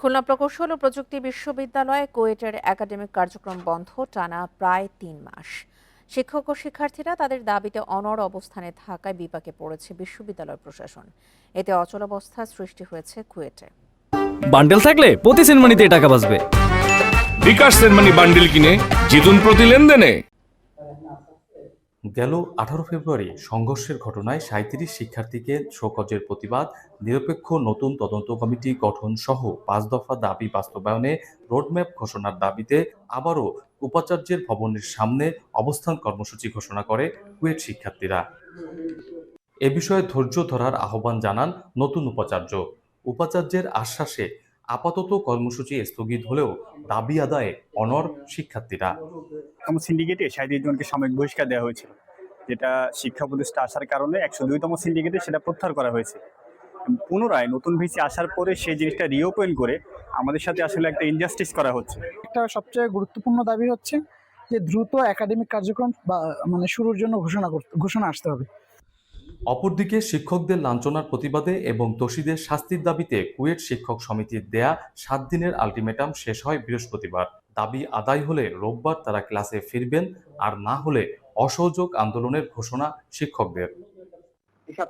খুলনা প্রকৌশল ও প্রযুক্তি বিশ্ববিদ্যালয়ে কুয়েটের একাডেমিক কার্যক্রম বন্ধ টানা প্রায় তিন মাস। শিক্ষক ও শিক্ষার্থীরা তাদের দাবিতে অনড় অবস্থানে থাকায় বিপাকে পড়েছে বিশ্ববিদ্যালয় প্রশাসন। এতে অচলাবস্থা সৃষ্টি হয়েছে কুয়েটে। বান্ডেল থাকলে প্রতি সেনমানিতে টাকা বাঁচবে। বিকাশ সেনমানি বান্ডিল কিনে জিতুন প্রতি লেনদেনে। গেল আঠারো ফেব্রুয়ারি। সংঘর্ষের ঘটনায় সাঁত্রিশ শিক্ষার্থীকে শোকজের প্রতিবাদ, নিরপেক্ষ নতুন তদন্ত কমিটি গঠন সহ পাঁচ দফা দাবি বাস্তবায়নে রোডম্যাপ ঘোষণার দাবিতে আবারও উপাচার্যের ভবনের সামনে অবস্থান কর্মসূচি ঘোষণা করে কুয়েট শিক্ষার্থীরা। এ বিষয়ে ধৈর্য ধরার আহ্বান জানান নতুন উপাচার্য। উপাচার্যের আশ্বাসে আপাতত কর্মসূচি স্থগিত হলেও দাবি আদায়ে অনর শিক্ষার্থীরা। আমার সিন্ডিকেটে সাঁত্রিশ জনকে সাময়িক বহিষ্কার দেওয়া হয়েছিল যেটা শিক্ষা প্রতিষ্ঠা আসার কারণে একশো দুইতম সিন্ডিকেটে সেটা প্রত্যাহার করা হয়েছে। পুনরায় নতুন ভিসি আসার পরে সেই জিনিসটা রিওপেন করে আমাদের সাথে আসলে একটা ইনজাস্টিস করা হচ্ছে। একটা সবচেয়ে গুরুত্বপূর্ণ দাবি হচ্ছে যে দ্রুত একাডেমিক কার্যক্রম বা মানে শুরুর জন্য ঘোষণা করতে ঘোষণা আসতে হবে। অপরদিকে শিক্ষকদের লাঞ্ছনার প্রতিবাদে এবং দোষীদের শাস্তির দাবিতে কুয়েট শিক্ষক সমিতির দেয়া সাত দিনের আলটিমেটাম শেষ হয় বৃহস্পতিবার। দাবি আদায় হলে রোববার তারা ক্লাসে ফিরবেন, আর না হলে অসহযোগ আন্দোলনের ঘোষণা শিক্ষকদের। সাত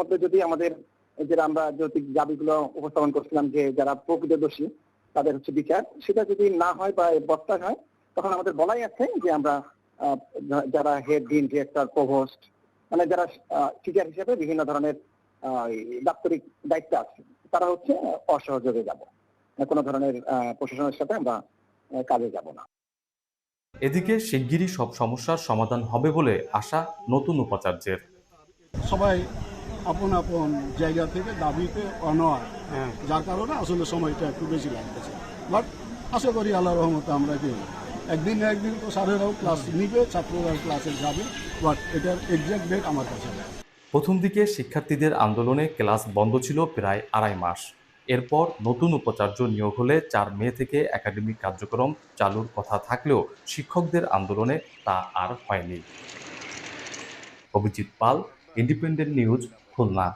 মধ্যে যদি আমাদের এই যে আমরা যৌতিক দাবিগুলো উপস্থাপন করছিলাম যে যারা প্রকৃত দোষী, তাদের হচ্ছে বিচার, সেটা যদি না হয় বা বস্তা হয়, তখন আমাদের বলাই আছে যে আমরা যারা হেড ডিন ডিরেক্টর প্রভোস্ট মানে যারা টিচার হিসেবে বিভিন্ন ধরনের দাপ্তরিক দায়িত্ব আছে তারা হচ্ছে অসহযোগে যাব। কোনো ধরনের প্রশাসনের সাথে আমরা কাজে যাব না। এদিকে শিগগিরই সব সমস্যার সমাধান হবে বলে আশা নতুন উপাচার্যের। সবাই আপন আপন জায়গা থেকে দাবিতে অনয় যার কারণে আসলে সময়টা একটু বেশি লাগতেছে। বাট আশা করি আল্লাহ রহমতে আমরা কি একদিন না একদিন তো স্যারেরাও ক্লাস নিবে ছাত্ররা ক্লাসে যাবে বাট এটার এক্সাক্ট ডেট আমার কাছে প্রথম দিকে শিক্ষার্থীদের আন্দোলনে ক্লাস বন্ধ ছিল প্রায় আড়াই মাস। এরপর নতুন উপাচার্য নিয়োগ হলে চার মে থেকে একাডেমিক কার্যক্রম চালুর কথা থাকলেও শিক্ষকদের আন্দোলনে তা আর হয়নি। Abhijit Pal independent news Khulna.